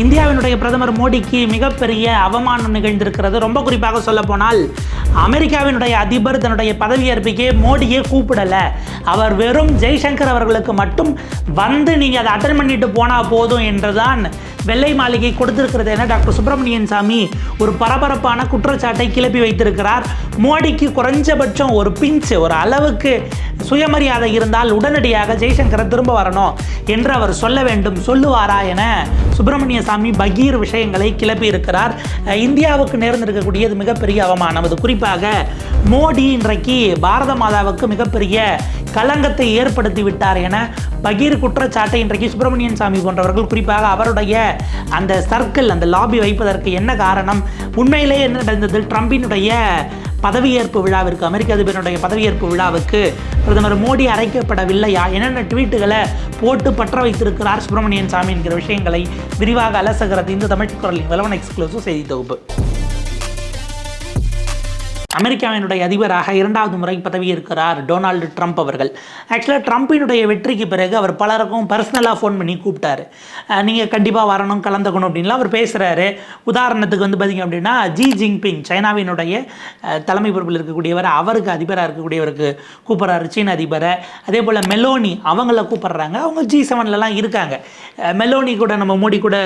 இந்தியாவினுடைய பிரதமர் மோடிக்கு மிகப்பெரிய அவமானம் நிகழ்ந்திருக்கிறது. ரொம்ப குறிப்பாக சொல்ல போனால் அமெரிக்காவினுடைய அதிபர் தன்னுடைய பதவியேற்புக்கே மோடியே கூப்பிடலை. அவர் வெறும் ஜெய்சங்கர் அவர்களுக்கு மட்டும் வந்து நீங்கள் அதை அட்டன் பண்ணிட்டு போனால் போதும் என்றுதான் வெள்ளை மாளிகை கொடுத்திருக்கிறது என டாக்டர் சுப்பிரமணியன் சாமி ஒரு பரபரப்பான குற்றச்சாட்டை கிளப்பி வைத்திருக்கிறார். மோடிக்கு குறைஞ்சபட்சம் ஒரு பிஞ்சு ஒரு அளவுக்கு சுயமரியாதை இருந்தால் உடனடியாக ஜெய்சங்கரை திரும்ப வரணும் என்று அவர் சொல்ல வேண்டும் சொல்லுவாரா என சுப்பிரமணிய சாமி பகீர் விஷயங்களை கிளப்பி இருக்கிறார். இந்தியாவுக்கு நேர்ந்திருக்கக்கூடியது மிகப்பெரிய அவமானம். அது குறிப்பாக மோடி இன்றைக்கு பாரத மாதாவுக்கு மிகப்பெரிய களங்கத்தை ஏற்படுத்தி விட்டார் என பகீர் குற்றச்சாட்டை இன்றைக்கு சுப்பிரமணியன் சாமி போன்றவர்கள் குறிப்பாக அவருடைய அந்த சர்க்கிள் அந்த லாபி வைப்பதற்கு என்ன காரணம்? உண்மையிலேயே என்ன நடந்தது? ட்ரம்பினுடைய பதவியேற்பு விழாவிற்கு அமெரிக்க அதிபருடைய பதவியேற்பு விழாவுக்கு பிரதமர் மோடி அழைக்கப்படவில்லையா? என்னென்ன ட்வீட்டுகளை போட்டு பற்ற வைத்திருக்கிறார் சுப்பிரமணியன் சாமி என்கிற விஷயங்களை விரிவாக அலசுகிறது இந்த தமிழ் குரலின் வளவன் எக்ஸ்க்ளூசிவ் செய்தி தொகுப்பு. அமெரிக்காவினுடைய அதிபராக இரண்டாவது முறை பதவி இருக்கிறார் டொனால்டு ட்ரம்ப் அவர்கள். ஆக்சுவலாக ட்ரம்ப்பினுடைய வெற்றிக்கு பிறகு அவர் பலருக்கும் பர்சனலாக ஃபோன் பண்ணி கூப்பிட்டாரு. நீங்கள் கண்டிப்பாக வரணும் கலந்துக்கணும் அப்படின்லாம் அவர் பேசுகிறாரு உதாரணத்துக்கு வந்து பார்த்திங்க அப்படின்னா ஜி ஜின்பிங் சைனாவினுடைய தலைமை பொறுப்பில் இருக்கக்கூடியவர் அவருக்கு அதிபராக இருக்கக்கூடியவருக்கு கூப்பிட்றாரு சீன அதிபரை. அதே போல் மெலோனி அவங்கள கூப்பிட்றாங்க. அவங்க ஜி செவன்லலாம் இருக்காங்க. மெலோனி கூட நம்ம மோடி கூட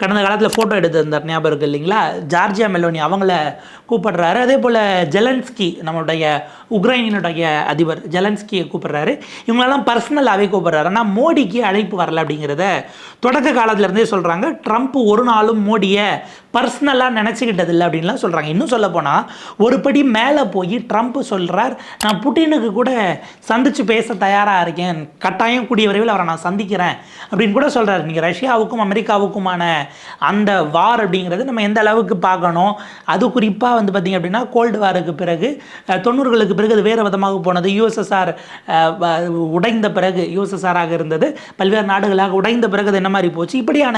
கடந்த காலத்தில் ஃபோட்டோ எடுத்திருந்தார் ஞாபகம் இருக்கு இல்லைங்களா? ஜார்ஜியா மெலோனி அவங்கள கூப்பிடுறாரு. அதே போல் ஜெலன்ஸ்கி நம்மளுடைய உக்ரைனினுடைய அதிபர் ஜெலன்ஸ்கியை கூப்பிட்றாரு. இவங்களெல்லாம் பர்சனலாகவே கூப்பிட்றாரு. ஆனால் மோடிக்கு அழைப்பு வரல அப்படிங்கிறத தொடக்க காலத்துலேருந்தே சொல்கிறாங்க ட்ரம்ப் ஒரு நாளும் மோடியை பர்சனலாக நினச்சிக்கிட்டதில்லை அப்படின்லாம் சொல்கிறாங்க இன்னும் சொல்ல போனால் ஒரு படி மேலே போய் ட்ரம்ப் சொல்கிறார் நான் புட்டினுக்கு கூட சந்தித்து பேச தயாராக இருக்கேன். கட்டாயம் கூடிய விரைவில் அவரை நான் சந்திக்கிறேன். அப்படின்னு கூட சொல்கிறாரு நீங்கள் ரஷ்யாவுக்கும் அமெரிக்காவுக்குமான அந்த வார் அப்படிங்கிறது நம்ம எந்த அளவுக்கு பார்க்கணும். அது குறிப்பாக வந்து பார்த்திங்க அப்படின்னா கோல்டு காருக்கு பிறகு தொண்ணூறுகளுக்கு பிறகு அது வேறு விதமாக போனது. யூஎஸ்எஸ்ஆர் உடைந்த பிறகு யூஎஸ்எஸ்ஆராக இருந்தது. பல்வேறு நாடுகளாக உடைந்த பிறகு அது என்ன மாதிரி போச்சு? இப்படியான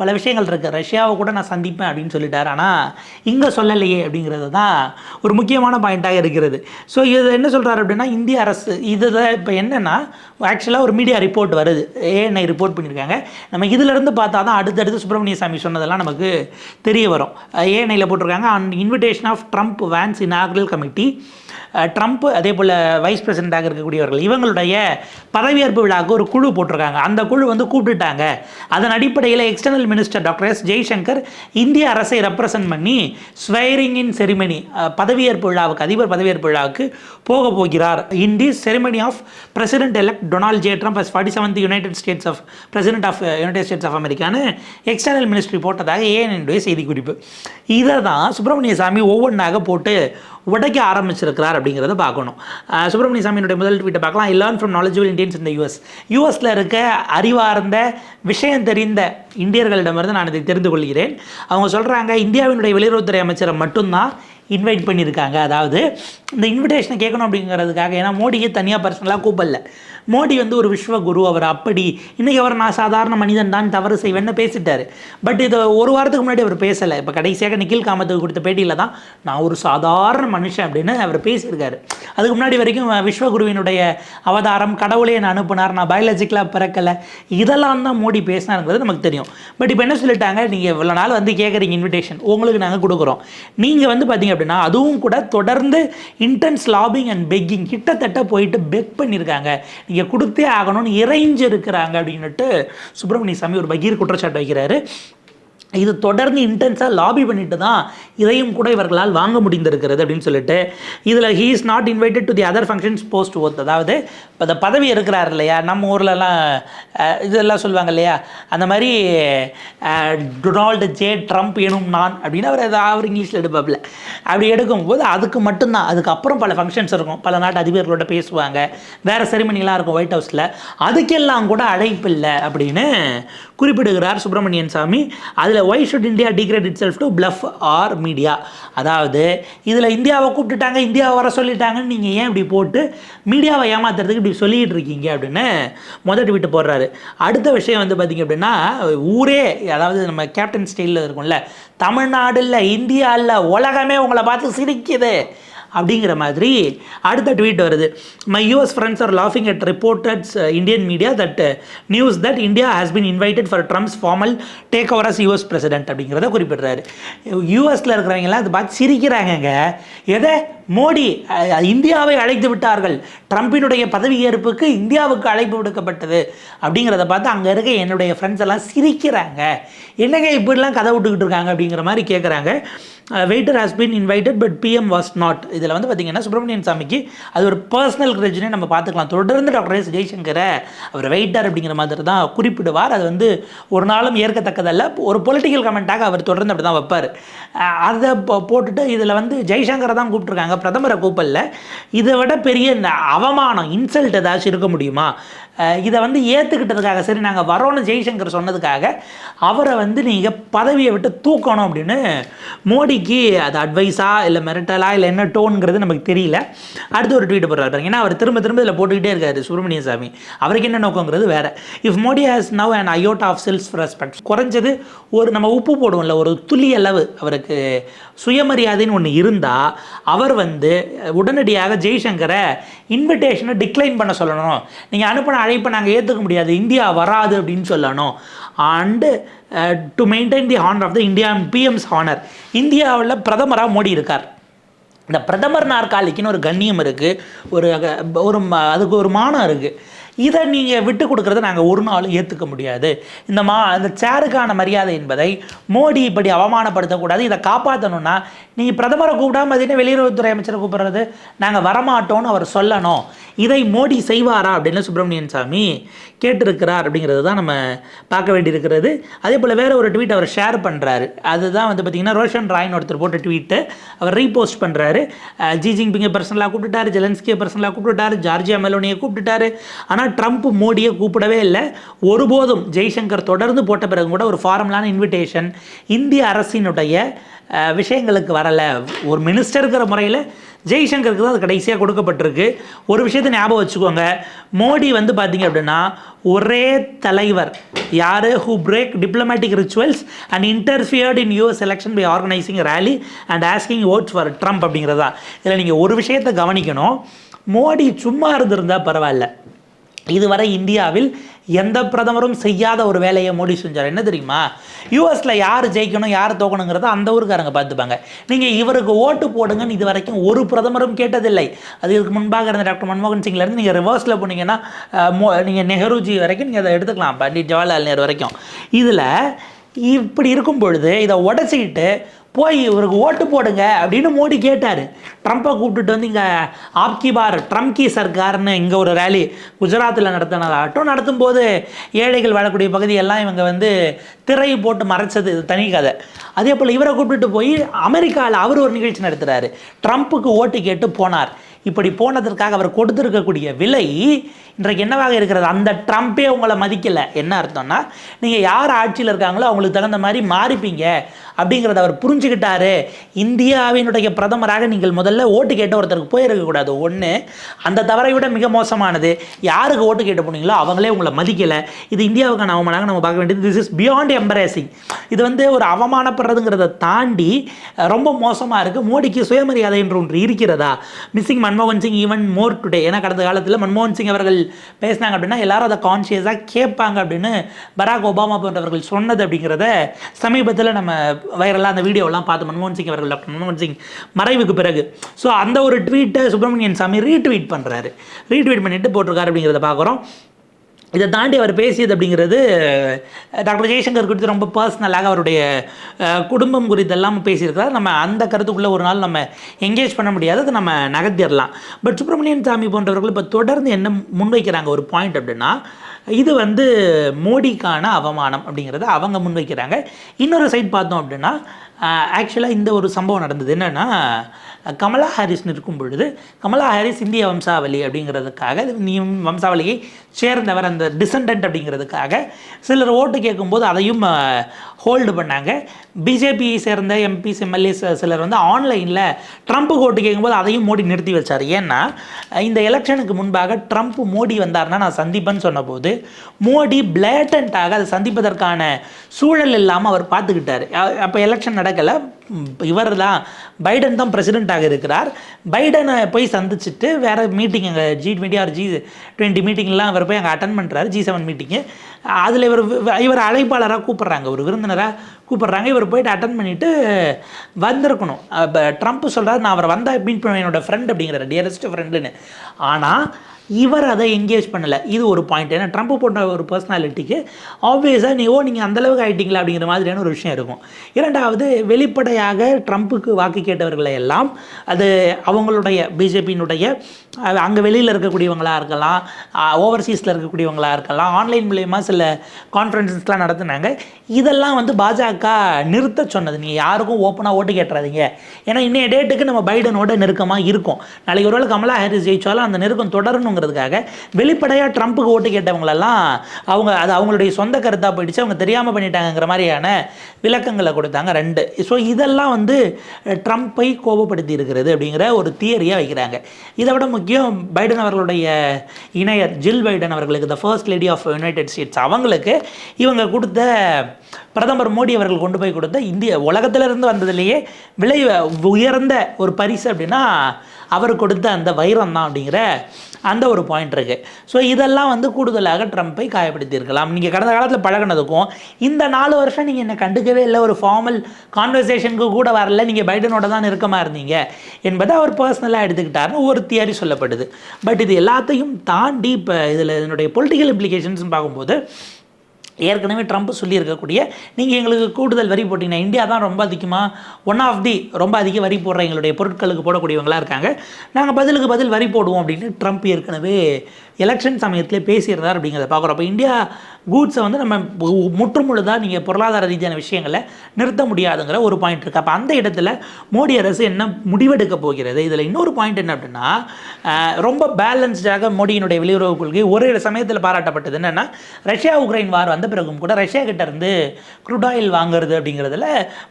பல விஷயங்கள் இருக்குது ரஷ்யாவை கூட நான் சந்திப்பேன் அப்படின்னு சொல்லிட்டார். ஆனால் இங்கே சொல்லலையே அப்படிங்கிறது தான் ஒரு முக்கியமான பாயிண்ட்டாக இருக்கிறது. ஸோ இது என்ன சொல்கிறாரு அப்படின்னா இந்திய அரசு இதுதான் இப்போ என்னென்னா ஆக்சுவலாக ஒரு மீடியா ரிப்போர்ட் வருது. ஏஎன்ஐ ரிப்போர்ட் பண்ணியிருக்காங்க நம்ம இதிலிருந்து பார்த்தா தான் அடுத்தடுத்து சுப்பிரமணிய சாமி சொன்னதெல்லாம் நமக்கு தெரிய வரும். ஏஎன்ஐயில் போட்டிருக்காங்க. And invitation of Trump Vance inaugural committee Trump அதே போல் வைஸ் பிரசிடெண்ட்டாக இருக்கக்கூடியவர்கள் இவங்களுடைய பதவியேற்பு விழாவுக்கு ஒரு குழு போட்டிருக்காங்க. அந்த குழு வந்து கூப்பிட்டுட்டாங்க. அதன் அடிப்படையில் external minister doctor S Jaishankar இந்திய அரசை ரெப்ரசன்ட் பண்ணி ஸ்வைரிங் இன் செரிமனி பதவியேற்பு விழாவுக்கு அதிபர் பதவியேற்பு விழாவுக்கு போக போகிறார். In the ceremony of president elect Donald J Trump as forty seventh United States of president of United States of அமெரிக்கான்னு external ministry போட்டதாக ஏஎன்னுடைய செய்திக்குறிப்பு. இதை தான் சுப்பிரமணிய சாமி ஒவ்வொன்றாக போட்டு உடைக்க ஆரம்பிச்சிருக்கிறார் அப்படிங்கிறத பார்க்கணும். சுப்பிரமணிய சாமியினுடைய முதல் ட்வீட்டை பார்க்கலாம். I learn from knowledgeable Indians இந்த யூஎஸ் யூஎஸில் இருக்க அறிவார்ந்த விஷயம் தெரிந்த இந்தியர்களிடமிருந்து நான் இதை தெரிந்து கொள்கிறேன். அவங்க சொல்கிறாங்க இந்தியாவினுடைய வெளியுறவுத்துறை அமைச்சரை மட்டும்தான் இன்வைட் பண்ணியிருக்காங்க. அதாவது இந்த இன்விடேஷனை கேட்கணும் அப்படிங்கிறதுக்காக. ஏன்னா மோடியை தனியாக பர்சனலாக கூப்பிடல. மோடி வந்து ஒரு விஸ்வகுரு அவர் அப்படி. இன்றைக்கி அவர் நான் சாதாரண மனிதன் தான் தவறு செய்வேன்னு பேசிட்டாரு. பட் இது ஒரு வாரத்துக்கு முன்னாடி அவர் பேசலை. இப்போ கடைசியாக நிக்கில் காமத்துக்கு கொடுத்த பேட்டியில் தான் நான் ஒரு சாதாரண மனுஷன் அப்படின்னு அவர் பேசியிருக்காரு. அதுக்கு முன்னாடி வரைக்கும் விஸ்வகுருவினுடைய அவதாரம் கடவுளே நான் அனுப்புனார் நான் பயாலஜிக்கலாக பிறக்கலை இதெல்லாம் தான் மோடி பேசினாருங்கிறது நமக்கு தெரியும். பட் இப்போ என்ன சொல்லிட்டாங்க? நீங்கள் இவ்வளோ நாள் வந்து கேட்குறீங்க இன்விடேஷன் உங்களுக்கு நாங்கள் கொடுக்குறோம். நீங்கள் வந்து பார்த்தீங்க அப்படின்னா அதுவும் கூட தொடர்ந்து இன்டென்ஸ் லாபிங் அண்ட் பெக்கிங் கிட்டத்தட்ட போயிட்டு பெக் பண்ணியிருக்காங்க. நீங்கள் கொடுத்தே ஆகணும்னு இறைஞ்சு இருக்கிறாங்க அப்படின்னுட்டு சுப்பிரமணிய சாமி ஒரு பகீர் குற்றச்சாட்டு வைக்கிறாரு. இது தொடர்ந்து இன்டென்ஸாக லாபி பண்ணிட்டு தான் இதையும் கூட இவர்களால் வாங்க முடிந்திருக்கிறது அப்படின்னு சொல்லிட்டு இதில் he is not invited to the other functions post worth அதாவது இப்போ இந்த பதவி இருக்கிறார் இல்லையா? நம்ம ஊர்லலாம் இதெல்லாம் சொல்லுவாங்க இல்லையா? அந்த மாதிரி டொனால்டு ஜே ட்ரம்ப் எனும் நான் அப்படின்னு அவர் ஏதாவது அவர் இங்கிலீஷில் எடுப்பாப்புல. அப்படி எடுக்கும்போது அதுக்கு மட்டும்தான். அதுக்கப்புறம் பல ஃபங்க்ஷன்ஸ் இருக்கும். பல நாட்டு அதிபர்களோட பேசுவாங்க. வேறு செரிமனிலாம் இருக்கும் ஒயிட் ஹவுஸில் அதுக்கெல்லாம் கூட அழைப்பு இல்லை அப்படின்னு குறிப்பிடுகிறார் சுப்பிரமணியன் சாமி. அதில் why should India degrade itself to bluff our media அதாவது இதில் இந்தியாவை கூப்பிட்டுட்டாங்க இந்தியாவை வர சொல்லிட்டாங்கன்னு நீங்கள் ஏன் இப்படி போட்டு மீடியாவை ஏமாத்துறதுக்கு இப்படி சொல்லிகிட்டு இருக்கீங்க அப்படின்னு முதல் விட்டு போடுறாரு. அடுத்த விஷயம் வந்து பார்த்திங்க அப்படின்னா ஊரே அதாவது நம்ம கேப்டன் ஸ்டைலில் இருக்கும்ல தமிழ்நாடு இல்லை இந்தியா இல்லை உலகமே உங்களை பார்த்து சிரிக்குது. அப்படிங்கிற மாதிரி அடுத்த ட்வீட் வருது. My US friends are லாஃபிங் at reports Indian media that news that India has been invited for Trump's formal takeover as US president அப்படிங்கிறத குறிப்பிடுறாரு. யூஎஸில் இருக்கிறவங்கலாம் அதை பார்த்து சிரிக்கிறாங்கங்க. எதை? மோடி இந்தியாவை அழைத்து விட்டார்கள். ட்ரம்பினுடைய பதவியேற்புக்கு இந்தியாவுக்கு அழைப்பு விடுக்கப்பட்டது அப்படிங்கிறத பார்த்து அங்கே இருக்க என்னுடைய ஃப்ரெண்ட்ஸ் எல்லாம் சிரிக்கிறாங்க. என்னங்க இப்படிலாம் கதை விட்டுக்கிட்டு இருக்காங்க அப்படிங்கிற மாதிரி கேட்குறாங்க waiter has been invited but PM was not இதில் வந்து பார்த்தீங்கன்னா சுப்பிரமணியன் சாமிக்கு அது ஒரு பர்சனல் கிரெஜினே நம்ம பார்த்துக்கலாம். தொடர்ந்து டாக்டர் எஸ் ஜெய்சங்கரை அவர் வெயிட்டர் அப்படிங்கிற மாதிரி தான் குறிப்பிடுவார். அது வந்து ஒரு நாளும் ஏற்கத்தக்கதல்ல. ஒரு பொலிட்டிக்கல் கமெண்ட்டாக அவர் தொடர்ந்து அப்படி தான் வைப்பார் அதை போட்டுட்டு இதில் வந்து ஜெய்சங்கரை தான் கூப்பிட்ருக்காங்க பிரதமரை கூப்பிடல. இதை விட பெரிய அவமானம் இன்சல்ட் ஏதாச்சும் இருக்க முடியுமா? இதை வந்து ஏற்றுக்கிட்டதுக்காக சரி நாங்கள் வரோன்னு ஜெய்சங்கர் சொன்னதுக்காக அவரை வந்து நீங்கள் பதவியை விட்டு தூக்கணும் அப்படின்னு மோடி மோடிக்கு அது அட்வைஸா இல்லை மிரட்டலா இல்லை என்ன டோனுங்கிறது நமக்கு தெரியல. அடுத்து ஒரு ட்வீட் போடுறாரு பாருங்க. ஏன்னா அவர் திரும்ப திரும்ப இதில் போட்டுக்கிட்டே இருக்காரு சுப்பிரமணிய சாமி. அவருக்கு என்ன நோக்கங்கிறது வேற. If Modi has now and iota of self respect குறைஞ்சது ஒரு நம்ம உப்பு போடுவோம்ல ஒரு துளி அளவு அவருக்கு சுயமரியாதைன்னு ஒன்று இருந்தால் அவர் வந்து உடனடியாக ஜெய்சங்கரை இன்விடேஷனை டிக்ளைன் பண்ண சொல்லணும். நீங்கள் அனுப்பின அழைப்பை நாங்கள் ஏற்றுக்க முடியாது. இந்தியா வராது அப்படின்னு சொல்லணும். And to maintain the honour of the India PM's honour இந்தியாவில் பிரதமராக மோடி இருக்கார். இந்த பிரதமர் நாற்காலிக்குன்னு ஒரு கண்ணியம் இருக்குது ஒரு ஒரு அதுக்கு ஒரு மானம் இருக்குது இதை நீங்கள் விட்டு கொடுக்குறத நாங்கள் ஒரு நாளும் ஏற்றுக்க முடியாது. இந்த மா அந்த சேருக்கான மரியாதை என்பதை மோடி இப்படி அவமானப்படுத்தக்கூடாது. இதை காப்பாற்றணும்னா நீங்கள் பிரதமரை கூப்பிடாம பார்த்தீங்கன்னா வெளியுறவுத்துறை அமைச்சரை கூப்பிடுறது? நாங்கள் வரமாட்டோம்னு அவர் சொல்லணும். இதை மோடி செய்வாரா அப்படின்னு சுப்பிரமணியன் சாமி கேட்டிருக்கிறார் அப்படிங்கிறது தான் நம்ம பார்க்க வேண்டியிருக்கிறது. அதே போல் வேறு ஒரு ட்வீட் அவர் ஷேர் பண்ணுறாரு அதுதான் வந்து பார்த்திங்கன்னா ரோஷன் ராய்னு ஒருத்தர் போட்ட ட்வீட்டு அவர் ரீபோஸ்ட் பண்ணுறாரு ஜி ஜின்பிங்கை பர்சனலாக கூப்பிட்டுட்டாரு ஜெலன்ஸ்கியை பர்சனலாக கூப்பிட்டுட்டாரு ஜார்ஜியா மெலோனியை கூப்பிட்டுட்டாரு. ஆனால் ட்ரம்ப் மோடியை கூப்பிடவே இல்லை. ஒருபோதும் ஜெய்சங்கர் தொடர்ந்து போட்ட பிறகு கூட ஒரு ஃபார்மலான இன்விடேஷன் இந்திய அரசினுடைய விஷயங்களுக்கு வரலை. ஒரு மினிஸ்டருங்கிற முறையில் ஜெய்சங்கருக்கு தான் அது கடைசியாக கொடுக்கப்பட்டிருக்கு. ஒரு விஷயத்தை ஞாபகம் வச்சுக்கோங்க. மோடி வந்து பார்த்தீங்க அப்படின்னா ஒரே தலைவர். யார்? Who break diplomatic rituals and interfered in US election by organising rally and asking votes for Trump அப்படிங்கிறது. தான் இதில் நீங்கள் ஒரு விஷயத்தை கவனிக்கணும். மோடி சும்மா இருந்திருந்தால் பரவாயில்ல. இதுவரை இந்தியாவில் எந்த பிரதமரும் செய்யாத ஒரு வேலையை மோடி செஞ்சார். என்ன தெரியுமா? யூஎஸில் யார் ஜெயிக்கணும் யார் தோக்கணுங்கிறத அந்த ஊருக்காரங்க பார்த்துப்பாங்க. நீங்கள் இவருக்கு ஓட்டு போடுங்கன்னு இது வரைக்கும் ஒரு பிரதமரும் கேட்டதில்லை. அது இதுக்கு முன்பாக இருந்த டாக்டர் மன்மோகன் சிங்லேருந்து நீங்கள் ரிவர்ஸில் போனீங்கன்னா மோ நீங்கள் நெஹ்ருஜி வரைக்கும் நீங்கள் அதை எடுத்துக்கலாம். பண்டிட் ஜவஹர்லால் நேரு வரைக்கும். இதில் இப்படி இருக்கும் பொழுது இதை உடச்சிக்கிட்டு போய் இவருக்கு ஓட்டு போடுங்க அப்படின்னு மோடி கேட்டார். ட்ரம்ப்பை கூப்பிட்டுட்டு வந்து இங்கே ஆப்கி பார் ட்ரம்ப் சர்க்கார்னு இங்கே ஒரு ரேலி குஜராத்தில் நடத்தினதாகட்டும் நடத்தும் போது ஏழைகள் வாழக்கூடிய பகுதியெல்லாம் இவங்க வந்து திரை போட்டு மறைச்சது இது தனி கதை. அதே போல் இவரை கூப்பிட்டுட்டு போய் அமெரிக்காவில் அவர் ஒரு நிகழ்ச்சி நடத்துகிறாரு ட்ரம்ப்புக்கு ஓட்டு கேட்டு போனார். இப்படி போனதற்காக அவர் கொடுத்துருக்கக்கூடிய விலை இன்றைக்கு என்னவாக இருக்கிறது? அந்த ட்ரம்ப்பே உங்களை மதிக்கலை. என்ன அர்த்தம்னா நீங்கள் யார் ஆட்சியில் இருக்காங்களோ அவங்களுக்கு தகுந்த மாதிரி மாறிப்பீங்க அப்படிங்கிறத அவர் புரிஞ்சுக்கிட்டாரு. இந்தியாவினுடைய பிரதமராக நீங்கள் முதல்ல ஓட்டு கேட்டு ஒருத்தருக்கு போயிருக்கக்கூடாது ஒன்று அந்த தவறை விட மிக மோசமானது. யாருக்கு ஓட்டு கேட்டு போனீங்களோ அவங்களே உங்களை மதிக்கலை. இது இந்தியாவுக்கான அவமானாக நம்ம பார்க்க வேண்டியது. திஸ் இஸ் பியாண்ட் எம்பரேசிங் இது வந்து ஒரு அவமானப்படுறதுங்கிறத தாண்டி ரொம்ப மோசமாக இருக்குது மோடிக்கு சுயமரியாதை என்று ஒன்று இருக்கிறதா? மிஸ்ஸிங் மன்மோகன் சிங் ஈவன் மோர் டுடே ஏன்னா கடந்த காலத்தில் மன்மோகன் சிங் அவர்கள் பேசினாங்க அப்படின்னா எல்லாரும் அதை கான்ஷியஸாக கேட்பாங்க அப்படின்னு பராக் ஒபாமா போன்றவர்கள் சொன்னது அப்படிங்கிறத சமீபத்தில் நம்ம வைரலாக அந்த வீடியோலாம் பார்த்து மன்மோகன் சிங் அவர்கள் டாக்டர் மன்மோகன் சிங் மறைவுக்கு பிறகு. ஸோ அந்த ஒரு ட்வீட்டை சுப்பிரமணியன் சாமி ரீட்வீட் பண்ணுறாரு ரீட்வீட் பண்ணிட்டு போட்டிருக்காரு அப்படிங்கிறத பார்க்குறோம். இதை தாண்டி அவர் பேசியது அப்படிங்கிறது டாக்டர் ஜெய்சங்கர் குறித்து ரொம்ப பர்சனலாக அவருடைய குடும்பம் குறித்தெல்லாம் பேசியிருக்கிறார். நம்ம அந்த கருத்துக்குள்ளே ஒரு நாள் நம்ம எங்கேஜ் பண்ண முடியாது. அதை நம்ம நகர்த்திடலாம். பட் சுப்பிரமணியன் சாமி போன்றவர்கள் இப்போ தொடர்ந்து என்ன முன்வைக்கிறாங்க ஒரு பாயிண்ட் அப்படின்னா இது வந்து மோடிக்கான அவமானம் அப்படிங்கிறத அவங்க முன்வைக்கிறாங்க. இன்னொரு சைட் பார்த்தோம் அப்படின்னா ஆக்சுவலாக இந்த ஒரு சம்பவம் நடந்தது. என்னென்னா கமலா ஹாரிஸ்னு இருக்கும் பொழுது கமலா ஹாரிஸ் இந்திய வம்சாவளி அப்படிங்கிறதுக்காக நீயும் வம்சாவளியை சேர்ந்தவர் அந்த டிசண்டன்ட் அப்படிங்கிறதுக்காக சிலர் ஓட்டு கேட்கும்போது அதையும் ஹோல்டு பண்ணாங்க. பிஜேபியை சேர்ந்த எம்பிஸ் எம்எல்ஏஸ் சிலர் வந்து ஆன்லைனில் ட்ரம்ப்புக்கு ஓட்டு கேட்கும்போது அதையும் மோடி நிறுத்தி வச்சார். ஏன்னா இந்த எலெக்ஷனுக்கு முன்பாக ட்ரம்ப் மோடி வந்தார்னா நான் சந்திப்பேன்னு சொன்னபோது மோடி பிளேட்டண்ட்டாக அதை சந்திப்பதற்கான சூழல் இல்லாமல் அவர் பார்த்துக்கிட்டார். அப்போ எலெக்ஷன் நடக்கலை. இவர் தான் பைடன் தான் பிரசிடெண்ட்டாக இருக்கிறார். பைடனை போய் சந்திச்சுட்டு வேறு மீட்டிங் அங்கே G twenty or G twenty மீட்டிங்லாம் அவர் போய் அங்கே அட்டன் பண்ணுறாரு ஜி செவன் மீட்டிங்கு அதில் இவர் இவர் அழைப்பாளராக கூப்பிட்றாங்க ஒரு விருந்தினராக கூப்பிட்றாங்க. இவர் போயிட்டு அட்டன் பண்ணிவிட்டு வந்திருக்கணும். இப்போ ட்ரம்ப் சொல்கிறார் நான் அவர் வந்தால் மீட் பண்ணுவேன் என்னோடய ஃப்ரெண்ட் அப்படிங்கிற டியரஸ்ட் ஃப்ரெண்டுன்னு ஆனால் இவர் அதை என்கேஜ் பண்ணலை. இது ஒரு பாயிண்ட் ஏன்னா ட்ரம்ப் போன்ற ஒரு பர்சனாலிட்டிக்கு ஆப்வியஸாக நீ ஓ நீங்கள் அந்தளவுக்கு ஆகிட்டீங்களா அப்படிங்கிற மாதிரியான ஒரு விஷயம் இருக்கும். இரண்டாவது வெளிப்படையாக ட்ரம்ப்புக்கு வாக்கு கேட்டவர்களை எல்லாம் அது அவங்களுடைய பிஜேபியினுடைய அங்கே வெளியில் இருக்கக்கூடியவங்களாக இருக்கலாம் ஓவர்சீஸில் இருக்கக்கூடியவங்களாக இருக்கலாம் ஆன்லைன் மூலயமா சில கான்ஃபரன்சஸ்லாம் நடத்துனாங்க. இதெல்லாம் வந்து பாஜக நிறுத்த சொன்னது. நீங்கள் யாருக்கும் ஓப்பனாக ஓட்டு கேட்டுறாதீங்க. ஏன்னா இன்றைய டேட்டுக்கு நம்ம பைடனோட நெருக்கமாக இருக்கும். நாளைக்கு ஒருவேளை கமலா ஹாரிஸ் ஜெயிச்சாலும் அந்த நெருக்கம் தொடரணுங்கிறதுக்காக வெளிப்படையாக ட்ரம்ப்புக்கு ஓட்டு கேட்டவங்களெல்லாம் அவங்க அது அவங்களுடைய சொந்த கருத்தாக போயிடுச்சு. அவங்க தெரியாமல் பண்ணிட்டாங்கங்கிற மாதிரியான விளக்கங்களை கொடுத்தாங்க ரெண்டு. ஸோ இதெல்லாம் வந்து ட்ரம்ப்பை கோபப்படுத்தி இருக்கிறது அப்படிங்கிற ஒரு தியரியாக வைக்கிறாங்க. இதை விட முக்கியம் பைடன் அவர்களுடைய இணையர் ஜில் பைடன் அவர்களுக்கு the first lady of United States அவங்களுக்கு இவங்க கொடுத்த பிரதமர் மோடி அவர்கள் கொண்டு போய் கொடுத்த இந்திய உலகத்திலிருந்து வந்ததுலேயே விலை உயர்ந்த ஒரு பரிசு அப்படின்னா அவர் கொடுத்த அந்த வைரம் தான் அப்படிங்கிற அந்த ஒரு பாயிண்ட் இருக்குது ஸோ இதெல்லாம் வந்து கூடுதலாக ட்ரம்ப்பை காயப்படுத்தியிருக்கலாம். நீங்கள் கடந்த காலத்தில் பழகினதுக்கும் இந்த நாலு வருஷம் நீங்கள் என்னை கண்டுக்கவே இல்லை ஒரு ஃபார்மல் கான்வர்சேஷனுக்கு கூட வரல நீங்கள் பைடனோட தான் நெருக்கமாக இருந்தீங்க என்பதை அவர் பர்சனலாக எடுத்துக்கிட்டாருன்னு ஒரு தியரி சொல்லப்படுது. பட் இது எல்லாத்தையும் தாண்டி இப்போ இதில் இதனுடைய பொலிட்டிக்கல் இம்ப்ளிகேஷன்ஸ்னு பார்க்கும்போது ஏற்கனவே ட்ரம்ப் சொல்லியிருக்கக்கூடிய நீங்கள் எங்களுக்கு கூடுதல் வரி போட்டிங்கன்னா இந்தியா தான் ரொம்ப அதிகமாக ஒன் ஆஃப் தி ரொம்ப அதிக வரி போடுற எங்களுடைய பொருட்களுக்கு போடக்கூடியவங்களாக இருக்காங்க. நாங்கள் பதிலுக்கு பதில் வரி போடுவோம் அப்படின்னு ட்ரம்ப் ஏற்கனவே எலெக்ஷன் சமயத்தில் பேசியிருந்தார் அப்படிங்கிறத பார்க்குறோம். அப்போ இந்தியா கூட்ஸை வந்து நம்ம முற்றுமுழுதாக நீங்கள் பொருளாதார ரீதியான விஷயங்களை நிறுத்த முடியாதுங்கிற ஒரு பாயிண்ட் இருக்குது அப்போ அந்த இடத்துல மோடி அரசு என்ன முடிவெடுக்க போகிறது? இதில் இன்னொரு பாயிண்ட் என்ன அப்படின்னா ரொம்ப பேலன்ஸ்டாக மோடியினுடைய வெளியுறவு கொள்கை ஒரு சமயத்தில் பாராட்டப்பட்டது. என்னென்னா ரஷ்யா உக்ரைன் வார் வந்த பிறகும் கூட ரஷ்யா கிட்ட இருந்து குரூட் ஆயில் வாங்குறது அப்படிங்கிறதுல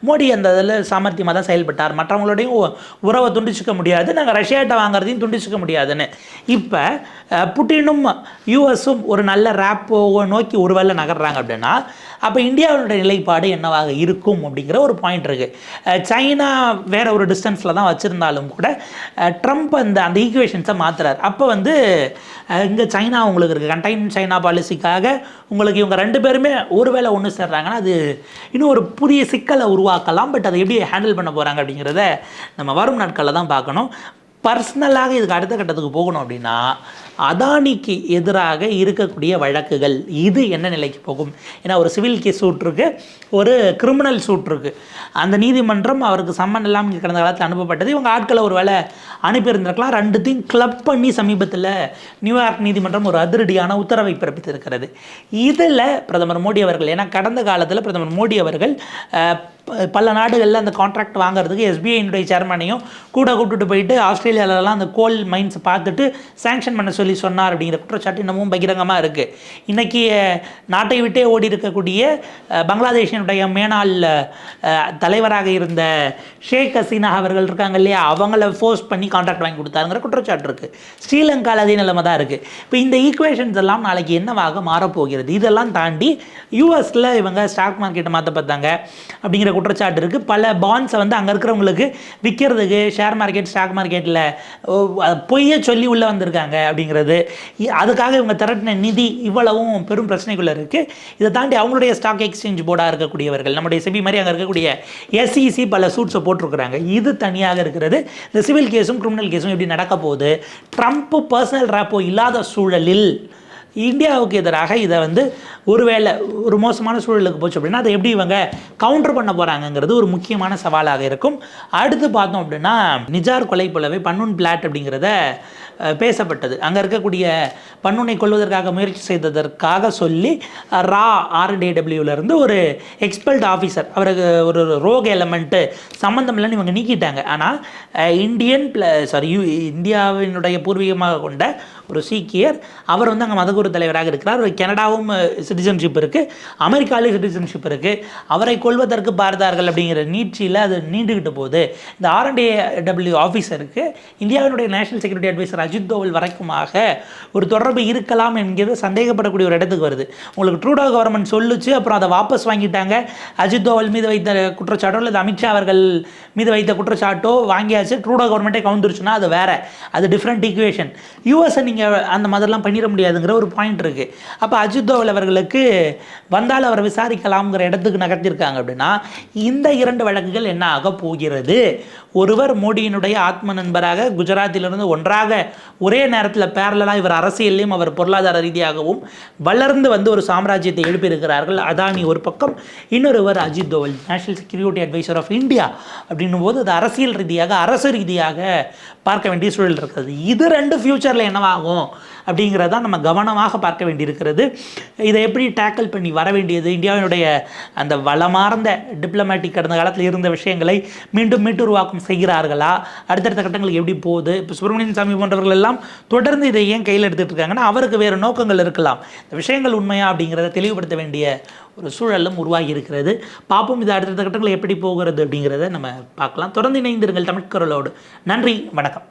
மோடி அந்த இதில் சாமர்த்தியமாக தான் செயல்பட்டார். மற்றவங்களோடையும் உறவை துண்டிச்சிக்க முடியாது. நாங்கள் ரஷ்யாட்ட வாங்குறதையும் துண்டிச்சிக்க முடியாதுன்னு. இப்போ புட்டினும் யூஎஸும் ஒரு நல்ல ரேப்போ நோக்கி ஒருவேளை நகர்றாங்க அப்படின்னா அப்போ இந்தியாவுடைய நிலைப்பாடு என்னவாக இருக்கும் அப்படிங்கிற ஒரு பாயிண்ட் இருக்குது சைனா வேற ஒரு டிஸ்டன்ஸில் தான் வச்சுருந்தாலும் கூட ட்ரம்ப் அந்த அந்த ஈக்குவேஷன்ஸை மாற்றுறாரு அப்போ வந்து இங்கே சைனா உங்களுக்கு இருக்குது கண்டைன் சைனா பாலிசிக்காக உங்களுக்கு இவங்க ரெண்டு பேருமே ஒருவேளை ஒன்று சேர்றாங்கன்னா அது இன்னும் ஒரு புதிய சிக்கலை உருவாக்கலாம். பட் அதை எப்படி ஹேண்டில் பண்ண போகிறாங்க அப்படிங்கிறத நம்ம வரும் நாட்களில் தான் பார்க்கணும். பர்சனலாக இதுக்கு அடுத்த கட்டத்துக்கு போகணும் அப்படின்னா அதானிக்கு எதிராக இருக்கக்கூடிய வழக்குகள் இது என்ன நிலைக்கு போகும்? ஏன்னா ஒரு சிவில் கேஸ் சூட் இருக்குது ஒரு கிரிமினல் சூட் இருக்குது அந்த நீதிமன்றம் அவருக்கு சம்மன் எல்லாம் கடந்த காலத்தில் அனுப்பப்பட்டது. இவங்க ஆட்களை ஒரு வேலை அனுப்பியிருந்திருக்கலாம். ரெண்டுத்தையும் கிளப் பண்ணி சமீபத்தில் நியூயார்க் நீதிமன்றம் ஒரு அதிரடியான உத்தரவை பிறப்பித்திருக்கிறது. இதில் பிரதமர் மோடி அவர்கள் ஏன்னா கடந்த காலத்தில் பிரதமர் மோடி அவர்கள் பல நாடுகளில் அந்த கான்ட்ராக்ட் வாங்குறதுக்கு எஸ்பிஐனுடைய சேர்மனையும் கூட கூப்பிட்டு போயிட்டு ஆஸ்திரேலியாவிலலாம் அந்த கோல் மைன்ஸ் பார்த்துட்டு சேங்ஷன் பண்ண சொல்லி சொன்னார் அப்படிங்கிற குற்றச்சாட்டு இன்னமும் பகிரங்கமாக இருக்குது இன்றைக்கி நாட்டை விட்டே ஓடி இருக்கக்கூடிய பங்களாதேஷினுடைய மேனாள் தலைவராக இருந்த ஷேக் ஹசீனா அவர்கள் இருக்காங்க இல்லையா? அவங்கள ஃபோர்ஸ் பண்ணி கான்ட்ராக்ட் வாங்கி கொடுத்தாருங்கிற குற்றச்சாட்டு இருக்குது ஸ்ரீலங்காவில் அதே நிலைமை தான் இருக்குது இப்போ இந்த ஈக்குவேஷன்ஸ் எல்லாம் நாளைக்கு என்னவாக மாறப்போகிறது இதெல்லாம் தாண்டி யூஎஸில் இவங்க ஸ்டாக் மார்க்கெட்டை மாற்ற பார்த்தாங்க அப்படிங்கிற குற்றச்சாட்டு இருக்குது பல பாண்ட்ஸை வந்து அங்கே இருக்கிறவங்களுக்கு விற்கிறதுக்கு ஷேர் மார்க்கெட் ஸ்டாக் மார்க்கெட்டில் பொய்ய சொல்லி உள்ளே வந்திருக்காங்க அப்படிங்கிறது. அதுக்காக இவங்க திரட்டின நிதி இவ்வளவும் பெரும் பிரச்சனைக்குள்ளே இருக்குது இதை தாண்டி அவங்களுடைய ஸ்டாக் எக்ஸ்சேஞ்ச் போர்டாக இருக்கக்கூடியவர்கள் நம்முடைய செபி மாதிரி அங்கே இருக்கக்கூடிய எஸ்இசி பல சூட்ஸை போட்டிருக்கிறாங்க. இது தனியாக இருக்கிறது. இந்த சிவில் கேஸும் கிரிமினல் கேஸும் எப்படி நடக்க போகுது? ட்ரம்ப் பர்சனல் ரேப்போ இல்லாத சூழலில் இந்தியாவுக்கு எதிராக இதை வந்து ஒருவேளை ஒரு மோசமான சூழலுக்கு போச்சு அப்படின்னா அதை எப்படி இவங்க கவுண்டர் பண்ண போகிறாங்கங்கிறது ஒரு முக்கியமான சவாலாக இருக்கும். அடுத்து பார்த்தோம் அப்படின்னா நிஜார் கொலை போலவே பன்னூன் பிளாட் அப்படிங்கிறத பேசப்பட்டது. அங்கே இருக்கக்கூடிய பன்னுனை கொள்வதற்காக முயற்சி செய்ததற்காக சொல்லி ரா ஆர்டிடபிள்யூலேருந்து ஒரு எக்ஸ்பெல்ட் ஆஃபீஸர் அவருக்கு ஒரு ரோக் எலமெண்ட்டு சம்மந்தம் இல்லைன்னு இவங்க நீக்கிட்டாங்க. ஆனால் இந்தியன் ப்ளஸ் சாரி யூ இந்தியாவினுடைய பூர்வீகமாக கொண்ட ஒரு சீக்கியர் அவர் வந்து அங்கே மதகுரு தலைவராக இருக்கிறார். ஒரு கனடாவும் சிட்டிசன்ஷிப் இருக்குது அமெரிக்காவிலும் சிட்டிசன்ஷிப் இருக்குது அவரை கொள்வதற்கு பார்த்தார்கள் அப்படிங்கிற நீட்சியில் அது நீண்டுகிட்டு போகுது. இந்த ஆர்என்டிஏ டபிள்யூ ஆஃபீஸருக்கு இந்தியாவினுடைய national security adviser Ajit Doval வரைக்குமாக ஒரு தொடர்பு இருக்கலாம் என்கிறது சந்தேகப்படக்கூடிய ஒரு இடத்துக்கு வருது. உங்களுக்கு ட்ரூடோ கவர்மெண்ட் சொல்லுச்சு அப்புறம் அதை வாபஸ் வாங்கிட்டாங்க. அஜித் தோவல் மீது வைத்த குற்றச்சாட்டோ அல்லது அமித்ஷா அவர்கள் மீது வைத்த குற்றச்சாட்டோ வாங்கியாச்சு. ட்ரூடோ கவர்மெண்ட்டே கவுந்துருச்சுன்னா அது வேற. அது டிஃப்ரெண்ட் ஈக்குவேஷன் யூஎஸை நீங்கள் அந்த மாதிரிலாம் பண்ணிட முடியாதுங்கிற ஒரு பாயிண்ட் இருக்குது அப்போ அஜித் தோவல் அவர்களுக்கு வந்தால் அவரை விசாரிக்கலாம்ங்கிற இடத்துக்கு நகர்த்திருக்காங்க அப்படின்னா இந்த இரண்டு வழக்குகள் என்ன ஆக போகிறது? ஒருவர் மோடியினுடைய ஆத்ம நண்பராக குஜராத்திலிருந்து ஒன்றாக ஒரே நேரத்தில் பேரலாக இவர் அரசியல்லையும் அவர் பொருளாதார ரீதியாகவும் வளர்ந்து வந்து ஒரு சாம்ராஜ்யத்தை எழுப்பியிருக்கிறார்கள். அதானி ஒரு பக்கம். இன்னொருவர் Ajit Doval national security adviser of India அப்படின்னும் போது அது அரசியல் ரீதியாக அரசு ரீதியாக பார்க்க வேண்டிய சூழல் இருக்கிறது. இது ரெண்டு ஃப்யூச்சரில் என்னவாகும்? அப்படிங்கிறத நம்ம கவனமாக பார்க்க வேண்டியிருக்கிறது. இதை எப்படி டேக்கிள் பண்ணி வர வேண்டியது? இந்தியாவினுடைய அந்த வளமார்ந்த டிப்ளமேட்டிக் கடந்த காலத்தில் இருந்த விஷயங்களை மீண்டும் மீட்டுருவாக்கம் செய்கிறார்களா? அடுத்தடுத்த கட்டங்களுக்கு எப்படி போகுது? இப்போ சுப்பிரமணியன் சாமி போன்றவர்கள் எல்லாம் தொடர்ந்து இதை ஏன் கையில் எடுத்துகிட்டு இருக்காங்கன்னா அவருக்கு வேறு நோக்கங்கள் இருக்கலாம். இந்த விஷயங்கள் உண்மையா அப்படிங்கிறத தெளிவுபடுத்த வேண்டிய ஒரு சூழலும் உருவாகி இருக்கிறது. பார்ப்போம் இது அடுத்தடுத்த கட்டங்கள் எப்படி போகிறது அப்படிங்கிறத நம்ம பார்க்கலாம். தொடர்ந்து இணைந்திருங்கள் தமிழ்கரலோடு நன்றி வணக்கம்.